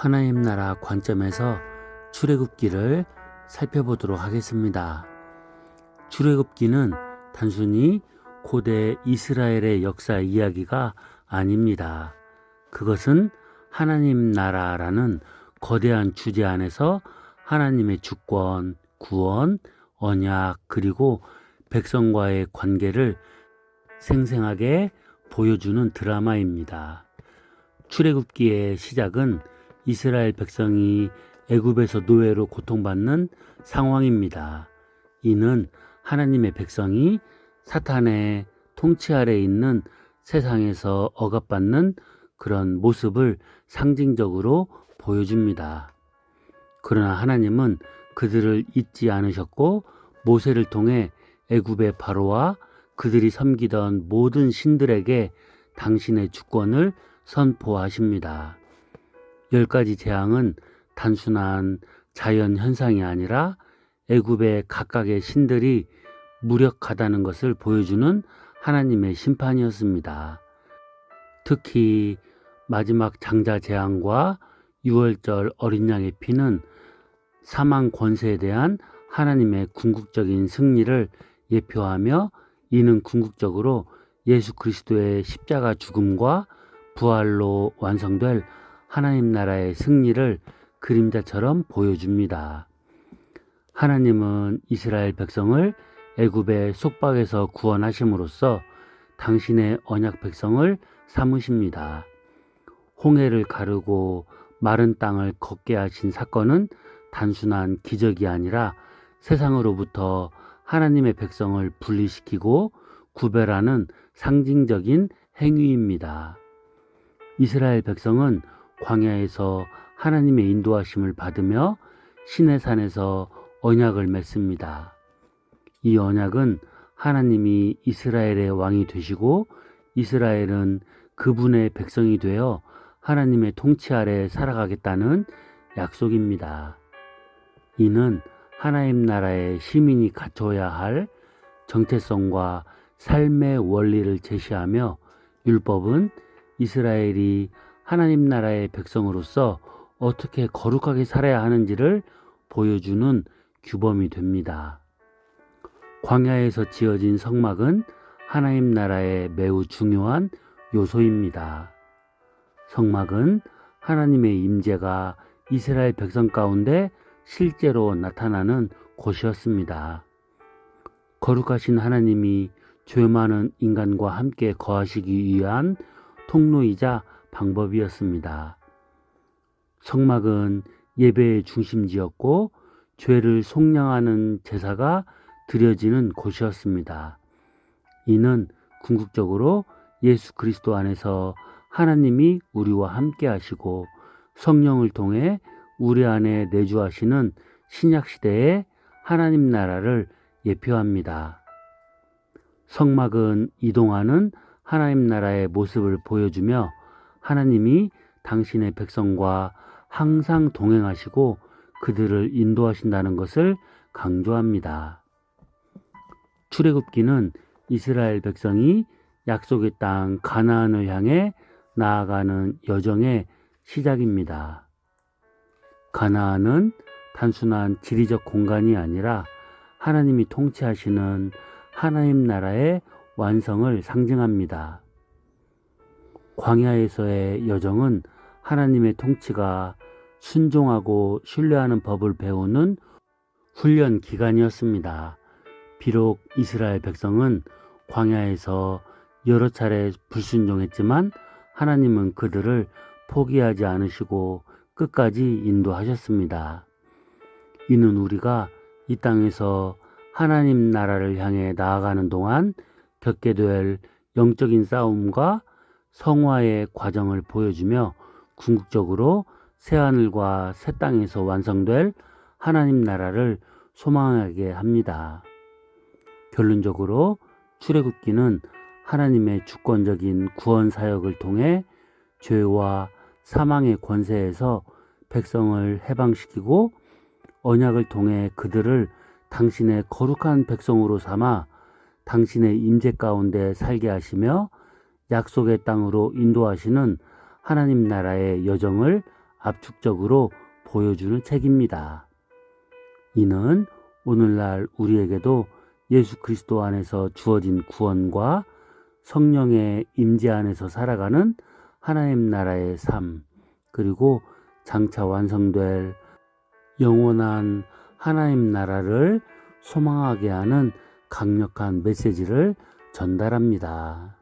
하나님 나라 관점에서 출애굽기를 살펴보도록 하겠습니다. 출애굽기는 단순히 고대 이스라엘의 역사 이야기가 아닙니다. 그것은 하나님 나라라는 거대한 주제 안에서 하나님의 주권, 구원, 언약, 그리고 백성과의 관계를 생생하게 보여주는 드라마입니다. 출애굽기의 시작은 이스라엘 백성이 애굽에서 노예로 고통받는 상황입니다. 이는 하나님의 백성이 사탄의 통치 아래 있는 세상에서 억압받는 그런 모습을 상징적으로 보여줍니다. 그러나 하나님은 그들을 잊지 않으셨고 모세를 통해 애굽의 바로와 그들이 섬기던 모든 신들에게 당신의 주권을 선포하십니다. 열 가지 재앙은 단순한 자연 현상이 아니라 애굽의 각각의 신들이 무력하다는 것을 보여주는 하나님의 심판이었습니다. 특히 마지막 장자 재앙과 유월절 어린 양의 피는 사망 권세에 대한 하나님의 궁극적인 승리를 예표하며 이는 궁극적으로 예수 그리스도의 십자가 죽음과 부활로 완성될 하나님 나라의 승리를 그림자처럼 보여줍니다. 하나님은 이스라엘 백성을 애굽의 속박에서 구원하심으로써 당신의 언약 백성을 삼으십니다. 홍해를 가르고 마른 땅을 걷게 하신 사건은 단순한 기적이 아니라 세상으로부터 하나님의 백성을 분리시키고 구별하는 상징적인 행위입니다. 이스라엘 백성은 광야에서 하나님의 인도하심을 받으며 신의 산에서 언약을 맺습니다. 이 언약은 하나님이 이스라엘의 왕이 되시고 이스라엘은 그분의 백성이 되어 하나님의 통치 아래 살아가겠다는 약속입니다. 이는 하나님 나라의 시민이 갖춰야 할 정체성과 삶의 원리를 제시하며 율법은 이스라엘이 하나님 나라의 백성으로서 어떻게 거룩하게 살아야 하는지를 보여주는 규범이 됩니다. 광야에서 지어진 성막은 하나님 나라의 매우 중요한 요소입니다. 성막은 하나님의 임재가 이스라엘 백성 가운데 실제로 나타나는 곳이었습니다. 거룩하신 하나님이 죄 많은 인간과 함께 거하시기 위한 통로이자 방법이었습니다. 성막은 예배의 중심지였고 죄를 속량하는 제사가 드려지는 곳이었습니다. 이는 궁극적으로 예수 그리스도 안에서 하나님이 우리와 함께 하시고 성령을 통해 우리 안에 내주하시는 신약 시대의 하나님 나라를 예표합니다. 성막은 이동하는 하나님 나라의 모습을 보여주며 하나님이 당신의 백성과 항상 동행하시고 그들을 인도하신다는 것을 강조합니다. 출애굽기는 이스라엘 백성이 약속의 땅 가나안을 향해 나아가는 여정의 시작입니다. 가나안은 단순한 지리적 공간이 아니라 하나님이 통치하시는 하나님 나라의 완성을 상징합니다. 광야에서의 여정은 하나님의 통치가 순종하고 신뢰하는 법을 배우는 훈련 기간이었습니다. 비록 이스라엘 백성은 광야에서 여러 차례 불순종했지만 하나님은 그들을 포기하지 않으시고 끝까지 인도하셨습니다. 이는 우리가 이 땅에서 하나님 나라를 향해 나아가는 동안 겪게 될 영적인 싸움과 성화의 과정을 보여주며 궁극적으로 새하늘과 새 땅에서 완성될 하나님 나라를 소망하게 합니다. 결론적으로 출애굽기는 하나님의 주권적인 구원 사역을 통해 죄와 사망의 권세에서 백성을 해방시키고 언약을 통해 그들을 당신의 거룩한 백성으로 삼아 당신의 임재 가운데 살게 하시며 약속의 땅으로 인도하시는 하나님 나라의 여정을 압축적으로 보여주는 책입니다. 이는 오늘날 우리에게도 예수 그리스도 안에서 주어진 구원과 성령의 임재 안에서 살아가는 하나님 나라의 삶, 그리고 장차 완성될 영원한 하나님 나라를 소망하게 하는 강력한 메시지를 전달합니다.